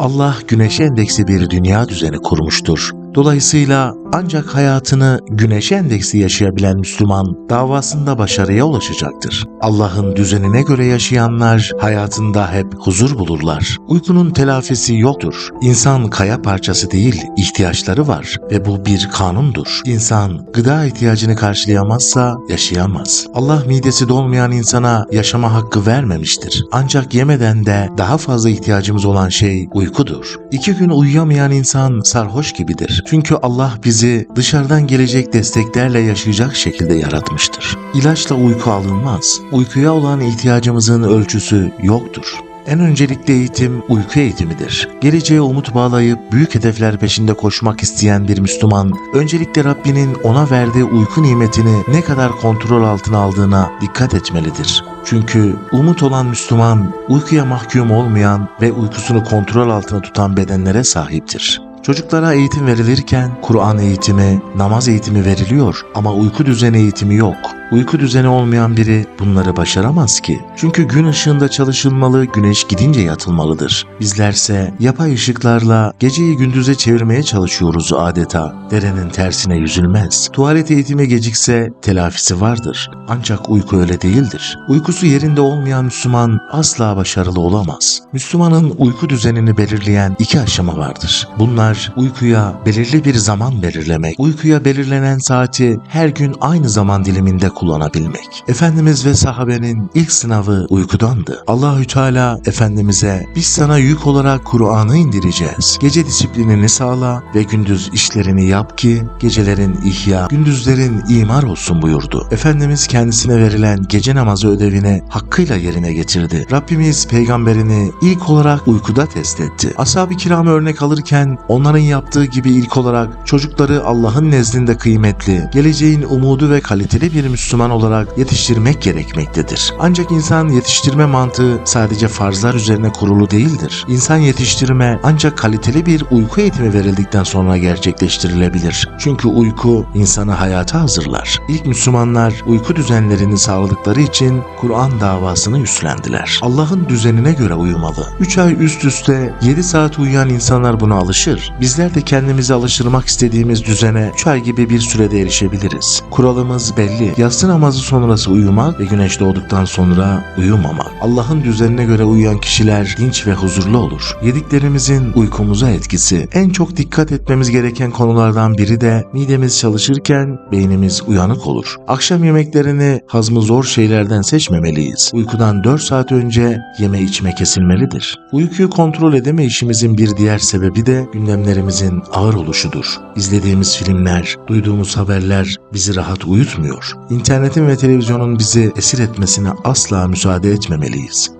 Allah güneşe endeksli bir dünya düzeni kurmuştur. Dolayısıyla ancak hayatını güneşe endeksli yaşayabilen Müslüman davasında başarıya ulaşacaktır. Allah'ın düzenine göre yaşayanlar hayatında hep huzur bulurlar. Uykunun telafisi yoktur. İnsan kaya parçası değil, ihtiyaçları var ve bu bir kanundur. İnsan gıda ihtiyacını karşılayamazsa yaşayamaz. Allah midesi dolmayan insana yaşama hakkı vermemiştir. Ancak yemeden de daha fazla ihtiyacımız olan şey uykudur. İki gün uyuyamayan insan sarhoş gibidir. Çünkü Allah bizi dışarıdan gelecek desteklerle yaşayacak şekilde yaratmıştır. İlaçla uyku alınmaz. Uykuya olan ihtiyacımızın ölçüsü yoktur. En öncelikli eğitim uyku eğitimidir. Geleceğe umut bağlayıp büyük hedefler peşinde koşmak isteyen bir Müslüman, öncelikle Rabbinin ona verdiği uyku nimetini ne kadar kontrol altına aldığına dikkat etmelidir. Çünkü umut olan Müslüman, uykuya mahkum olmayan ve uykusunu kontrol altına tutan bedenlere sahiptir. Çocuklara eğitim verilirken Kur'an eğitimi, namaz eğitimi veriliyor ama uyku düzeni eğitimi yok. Uyku düzeni olmayan biri bunları başaramaz ki. Çünkü gün ışığında çalışılmalı, güneş gidince yatılmalıdır. Bizlerse yapay ışıklarla geceyi gündüze çevirmeye çalışıyoruz adeta. Derenin tersine yüzülmez. Tuvalet eğitimi gecikse telafisi vardır. Ancak uyku öyle değildir. Uykusu yerinde olmayan Müslüman asla başarılı olamaz. Müslümanın uyku düzenini belirleyen iki aşama vardır. Bunlar uykuya belirli bir zaman belirlemek, uykuya belirlenen saati her gün aynı zaman diliminde kullanabilmek. Efendimiz ve sahabenin ilk sınavı uykudandı. Allahü Teala Efendimiz'e biz sana yük olarak Kur'an'ı indireceğiz. Gece disiplinini sağla ve gündüz işlerini yap ki gecelerin ihya, gündüzlerin imar olsun buyurdu. Efendimiz kendisine verilen gece namazı ödevini hakkıyla yerine getirdi. Rabbimiz peygamberini ilk olarak uykuda test etti. Ashab-ı kiramı örnek alırken onların yaptığı gibi ilk olarak çocukları Allah'ın nezdinde kıymetli, geleceğin umudu ve kaliteli bir Müslüman olarak yetiştirmek gerekmektedir. Ancak insan yetiştirme mantığı sadece farzlar üzerine kurulu değildir. İnsan yetiştirme ancak kaliteli bir uyku eğitimi verildikten sonra gerçekleştirilebilir. Çünkü uyku insanı hayata hazırlar. İlk Müslümanlar uyku düzenlerini sağladıkları için Kur'an davasını üstlendiler. Allah'ın düzenine göre uyumalı. 3 ay üst üste 7 saat uyuyan insanlar buna alışır. Bizler de kendimizi alıştırmak istediğimiz düzene 3 ay gibi bir sürede erişebiliriz. Kuralımız belli. Yatsı namazı sonrası uyumak ve güneş doğduktan sonra uyumamak. Allah'ın düzenine göre uyuyan kişiler dinç ve huzurlu olur. Yediklerimizin uykumuza etkisi. En çok dikkat etmemiz gereken konulardan biri de midemiz çalışırken beynimiz uyanık olur. Akşam yemeklerini hazmı zor şeylerden seçmemeliyiz. Uykudan 4 saat önce yeme içme kesilmelidir. Uykuyu kontrol edemeyişimizin bir diğer sebebi de gündemlerimizin ağır oluşudur. İzlediğimiz filmler, duyduğumuz haberler bizi rahat uyutmuyor. İnternetin ve televizyonun bizi esir etmesine asla müsaade etmemeliyiz.